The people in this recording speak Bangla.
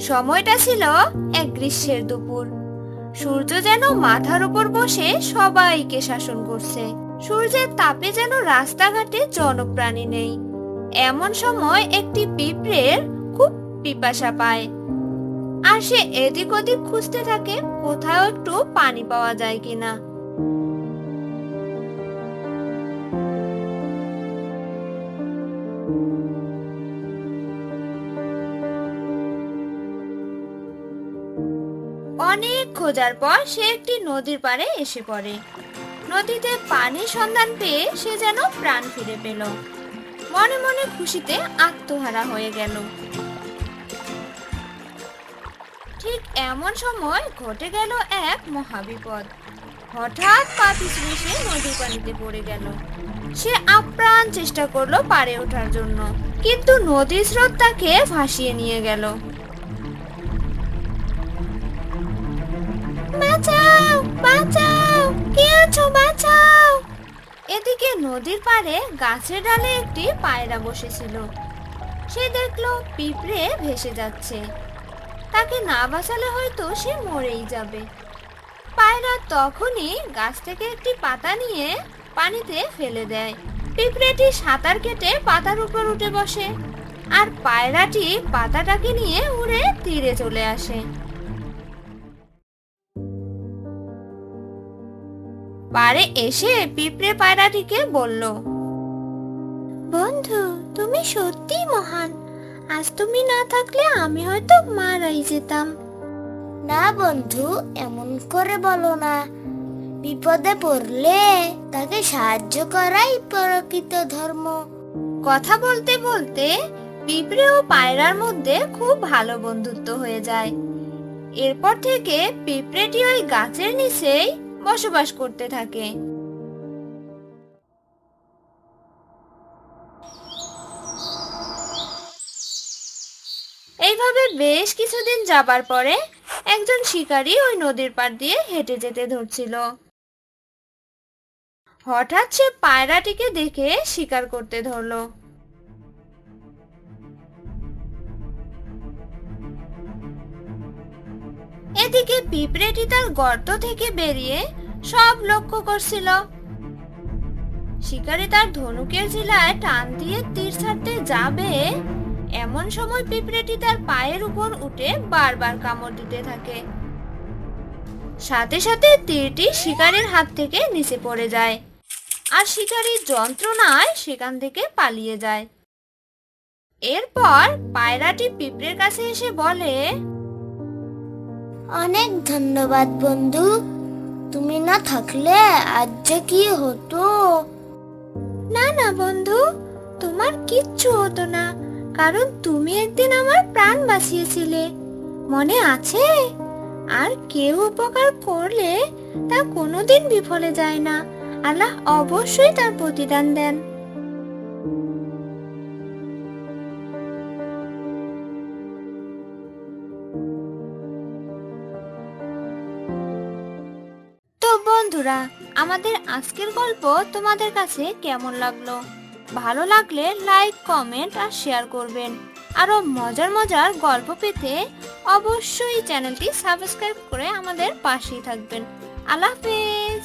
সময়টা ছিল এক গ্রীষ্মের দুপুর। সূর্য যেন মাথার উপর বসে সবাইকে শাসন করছে। সূর্যের তাপে যেন রাস্তাঘাটে জনপ্রাণী নেই। এমন সময় একটি পিঁপড়ের খুব পিপাসা পায়। আর সে এদিক ওদিক খুঁজতে থাকে কোথাও একটু পানি পাওয়া যায় কিনা। অনেক খোঁজার পর সে একটি নদীর পাড়ে এসে পড়ে। নদীতে পানির সন্ধান পেয়ে সে যেন প্রাণ ফিরে পেল। মনে মনে খুশিতে আত্মহারা হয়ে গেল। ঠিক এমন সময় ঘটে গেল এক মহাবিপদ। হঠাৎ পা পিছলে সে নদীর পানিতে পড়ে গেল। সে আপ্রাণ চেষ্টা করল পাড়ে ওঠার জন্য, কিন্তু নদীর স্রোত তাকে ভাসিয়ে নিয়ে গেল। বাঁচাও! কে আছো, বাঁচাও! এদিকে নদীর পাড়ে গাছের ডালে একটি পায়রা বসেছিল। সে দেখল পিঁপড়ে ভেসে যাচ্ছে। তাকে না বাঁচালে হয়তো সে মরেই যাবে। পায়রা তখনই গাছ থেকে একটি পাতা নিয়ে পানিতে ফেলে দেয়। পিঁপড়েটি সাঁতার কেটে পাতার উপর উঠে বসে। আর পায়রাটি পাতাটাকে নিয়ে উড়ে তীরে চলে আসে। পারে এসে পিঁপড়ে পায়রাটিকে বলল বন্ধু তুমি সত্যি মহান। আজ তুমি না থাকলে আমি হয়তো মারাই যেতাম। না বন্ধু এমন করে বলো না। বিপদে পড়লে তাকে সাহায্য করাই প্রকৃত ধর্ম। কথা বলতে বলতে পিঁপড়ে ও পায়রার মধ্যে খুব ভালো বন্ধুত্ব হয়ে যায়। এরপর থেকে পিঁপড়েটি ওই গাছের নিচেই বসবাস করতে থাকে। এইভাবে বেশ কিছুদিন যাবার পরে একজন শিকারী ওই নদীর পাড় দিয়ে হেঁটে যেতে ধরছিল। হঠাৎ সে পায়রাটিকে দেখে শিকার করতে ধরলো। এদিকে পিঁপড়েটি তার গর্ত থেকে বেরিয়ে সব লক্ষ্য করছিল। শিকারি তার ধনুকের জেলায় টান দিয়ে তীর ছাড়তে যাবে, এমন সময় পিঁপড়েটি তার পায়ের উপর উঠে বারবার কামড় দিতে থাকে। সাথে সাথে তীরটি শিকারের হাত থেকে নিচে পড়ে যায় আর শিকারীর যন্ত্রণায় সেখান থেকে পালিয়ে যায়। এরপর পায়রাটি পিঁপড়ের কাছে এসে বলে অনেক ধন্যবাদ, বন্ধু। তুমি না থাকলে আজ যে কি হতো? না না, বন্ধু, তোমার কিচ্ছু হতো না, কারণ তুমি একদিন আমার প্রাণ বাঁচিয়েছিলে। মনে আছে? আর কেউ উপকার করলে তা কোনোদিন বিফলে যায় না। আল্লাহ অবশ্যই তার প্রতিদান দেন। বন্ধুরা, আমাদের আজকের গল্প তোমাদের কাছে কেমন লাগল? ভালো লাগলে লাইক, কমেন্ট আর শেয়ার করবেন। আরও মজার মজার গল্প পেতে অবশ্যই চ্যানেলটি সাবস্ক্রাইব করে আমাদের পাশেই থাকবেন। আল্লাহ হাফেজ!